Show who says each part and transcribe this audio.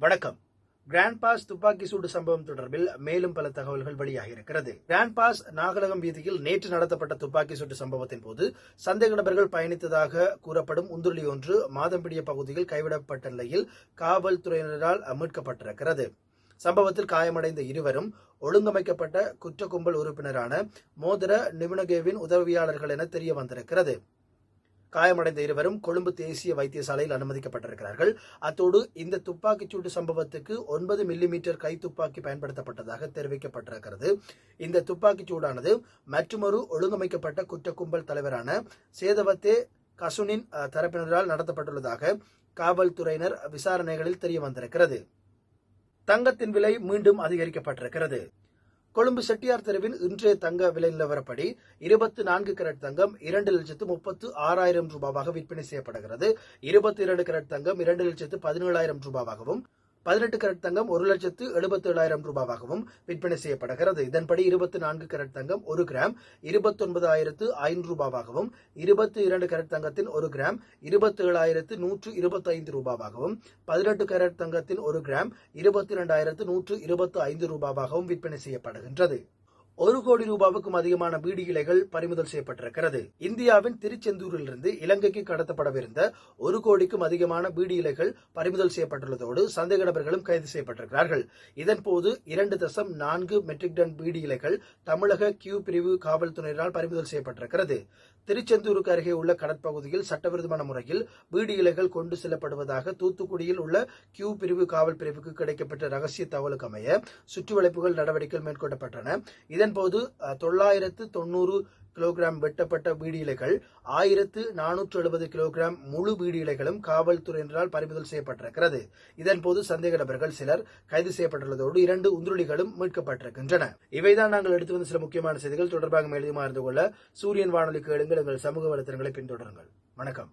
Speaker 1: வணக்கம். Grand pass துப்பாக்கி சூடு சம்பவம் தொடர்பில் மேலும் பல தகவல்கள் வெளியாகியிருக்கிறது. கிராண்ட் பாஸ் நாகலகம் வீதியில் நேற்று நடத்தப்பட்ட துப்பாக்கி சூட்டு சம்பவத்தின் போது சந்தேக நபர்கள் பயணித்ததாக கூறப்படும் உந்துருளி ஒன்று மாதம்பிடிய பகுதியில் கைவிடப்பட்ட நிலையில் காவல்துறையினரால் மீட்கப்பட்டிருக்கிறது. சம்பவத்தில் காயமடைந்த இருவரும் ஒழுங்கமைக்கப்பட்ட குற்ற கும்பல் உறுப்பினரான மோதிர நிபுணகேவின் உதவியாளர்கள் என தெரிய வந்திருக்கிறது காயமடைந்த இருவரும் கொழும்பு தேசிய வைத்தியசாலையில் அனுமதிக்கப்பட்டிருக்கிறார்கள். அத்தோடு இந்த துப்பாக்கிச்சூடு சம்பவத்துக்கு ஒன்பது மில்லி மீட்டர் கை துப்பாக்கி பயன்படுத்தப்பட்டதாக தெரிவிக்கப்பட்டிருக்கிறது. இந்த துப்பாக்கிச்சூடானது மற்றுமொரு ஒழுங்கமைக்கப்பட்ட குற்ற கும்பல் தலைவரான சேதவத்தே கசுனின் தரப்பினரால் நடத்தப்பட்டுள்ளதாக காவல்துறையினர் விசாரணைகளில் தெரிய வந்திருக்கிறது தங்கத்தின் விலை மீண்டும் அதிகரிக்கப்பட்டிருக்கிறது. கொழும்பு செட்டியார் தெருவின் இன்றைய தங்க விலை நிலவரப்படி இருபத்தி நான்கு கரட் தங்கம் இரண்டு லட்சத்து முப்பத்து ஆறாயிரம் ரூபாவாக விற்பனை செய்யப்படுகிறது. இருபத்தி இரண்டு கரட் தங்கம் இரண்டு லட்சத்து பதினேழாயிரம் ரூபாவாகவும் பதினெட்டு கரட் தங்கம் ஒரு லட்சத்து எழுபத்தி ஏழாயிரம் ரூபாவாகவும் விற்பனை செய்யப்படுகிறது. இதன்படி இருபத்தி நான்கு கரட் தங்கம் ஒரு கிராம் இருபத்தொன்பதாயிரத்து ஐநூறு ரூபாவாகவும் இருபத்தி இரண்டு கரட் தங்கத்தின் ஒரு கிராம் இருபத்தி ஏழாயிரத்து நூற்று இருபத்தி ஐந்து ரூபாவாகவும் பதினெட்டு கரட் தங்கத்தின் ஒரு கிராம் இருபத்தி இரண்டாயிரத்து நூற்று இருபத்தி ஐந்து ரூபாவாகவும் விற்பனை செய்யப்படுகின்றது. ஒரு கோடி ரூபாவுக்கும் அதிகமான பீடி இலைகள் பறிமுதல் செய்யப்பட்டிருக்கிறது. இந்தியாவின் திருச்செந்தூரிலிருந்து இலங்கைக்கு கடத்தப்படவிருந்த ஒரு கோடிக்கும் அதிகமான பீடி இலைகள் பறிமுதல் செய்யப்பட்டுள்ளதோடு சந்தேக நபர்களும் கைது செய்யப்பட்டிருக்கிறார்கள். இதன்போது இரண்டு தசம் நான்கு மெட்ரிக் டன் பீடி இலைகள் தமிழக கியூ பிரிவு காவல்துறையினரால் பறிமுதல் செய்யப்பட்டிருக்கிறது. திருச்செந்தூருக்கு அருகே உள்ள கடற்பகுதியில் சட்டவிரோதமான முறையில் பீடி இலைகள் கொண்டு செல்லப்படுவதாக தூத்துக்குடியில் உள்ள கியூ பிரிவு காவல் பிரிவுக்கு கிடைக்கப்பட்ட ரகசிய தகவலுக்கு அமைய சுற்றுவளைப்புகள் நடவடிக்கைகள் மேற்கொள்ளப்பட்டன. இதன்போது தொள்ளாயிரத்து தொண்ணூறு கிலோகிராம் வெட்டப்பட்ட பீடி இலைகள் ஆயிரத்து நானூற்று எழுபது கிலோகிராம் முழு பீடி இலைகளும் காவல்துறையினரால் பறிமுதல் செய்யப்பட்டிருக்கிறது. இதன்போது சந்தேக நபர்கள் சிலர் கைது செய்யப்பட்டுள்ளதோடு இரண்டு உந்துருளிகளும் மீட்கப்பட்டிருக்கின்றன. இவைதான் நாங்கள் எடுத்து வந்த சில முக்கியமான செய்திகள். தொடர்பாக மேலும் அறிந்து கொள்ள சூரியன் வானொலிக்கு எழுங்கள் எங்கள் சமூக வலைத்தளங்களை பின்தொடருங்கள். வணக்கம்.